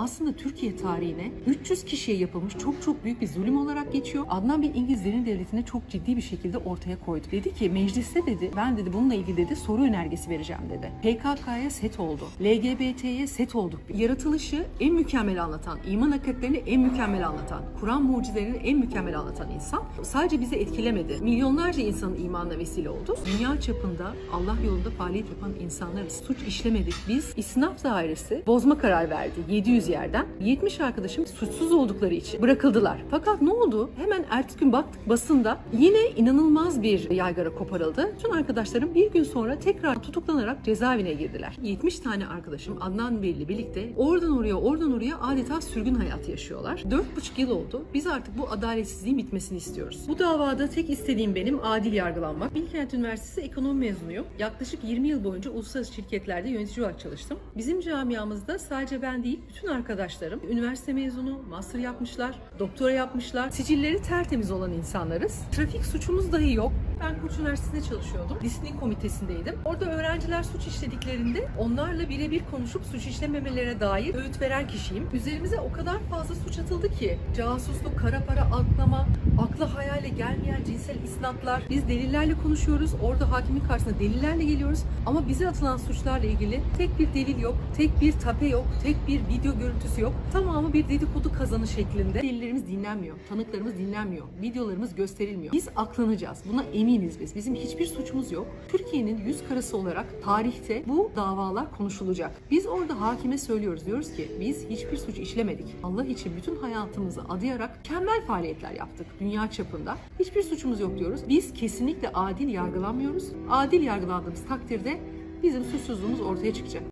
aslında Türkiye tarihine 300 kişiye yapılmış çok çok büyük bir zulüm olarak geçiyor. Adnan Bey İngiliz derin devletini çok ciddi bir şekilde ortaya koydu. Dedi ki mecliste dedi ben dedi bununla ilgili dedi soru önergesi vereceğim dedi. PKK'ya set oldu. LGBT'ye set olduk. Yaratılışı en mükemmel anlatan, iman hakikatlerini en mükemmel anlatan, Kur'an mucizelerini en mükemmel anlatan insan sadece bizi etkilemedi. Milyonlarca insanın imanına vesile oldu. Dünya çapında Allah yolunda faaliyet yapan insanlarız. Suç işlemedik. Biz istinaf dairesi bozma karar verdi 700 yerden. 70 arkadaşım suçsuz oldukları için bırakıldılar. Fakat ne oldu? Hemen ertesi gün baktık basında yine inanılmaz bir yaygara koparıldı. Tüm arkadaşlarım bir gün sonra tekrar tutuklanarak cezaevine girdiler. 70 tane arkadaşım Adnan Bey ile birlikte oradan oraya oradan oraya adeta sürgün hayatı yaşıyorlar. 4,5 yıl oldu. Biz artık bu adaletsizliğin bitmesini istiyoruz. Bu davada tek istediğim benim adil yargılanmak. Bilkent Üniversitesi ekonomi mezunuyum. Yaklaşık 20 yıl boyunca uluslararası şirketlerde yönetici olarak çalıştım. Bizim camiamızda sadece ben değil, bütün arkadaşlarım üniversite mezunu, master yapmışlar, doktora yapmışlar. Sicilleri tertemiz olan insanlarız. Trafik suçumuz dahi yok. Ben Koç Üniversitesi'nde çalışıyordum. Disiplin komitesindeydim. Orada öğrenciler suç işlediklerinde onlarla birebir konuşup suç işlememelerine dair öğüt veren kişiyim. Üzerimize o kadar fazla suç atıldı ki casusluk, kara para aklama, akla hayale gelmeyen cinsel isnatlar. Biz delillerle konuşuyoruz. Orada hakimin karşısına delillerle geliyoruz. Ama bize atılan suçlarla ilgili tek bir delil yok, tek bir tape yok, tek bir video görüntüsü yok. Tamamı bir dedikodu kazanı şeklinde. Delillerimiz dinlenmiyor, tanıklarımız dinlenmiyor, videolarımız gösterilmiyor. Biz aklanacağız. Buna eminiz biz. Bizim hiçbir suçumuz yok. Türkiye'nin yüz karası olarak tarihte bu davalar konuşulacak. Biz orada hakime söylüyoruz. Diyoruz ki biz hiçbir suç işlemedik. Allah için bütün hayatımızı adayarak mükemmel faaliyetler yaptık dünya çapında. Hiçbir suçumuz yok diyoruz. Biz kesinlikle adil yargılanmıyoruz. Adil yargılandığımız takdirde bizim suçsuzluğumuz ortaya çıkacak.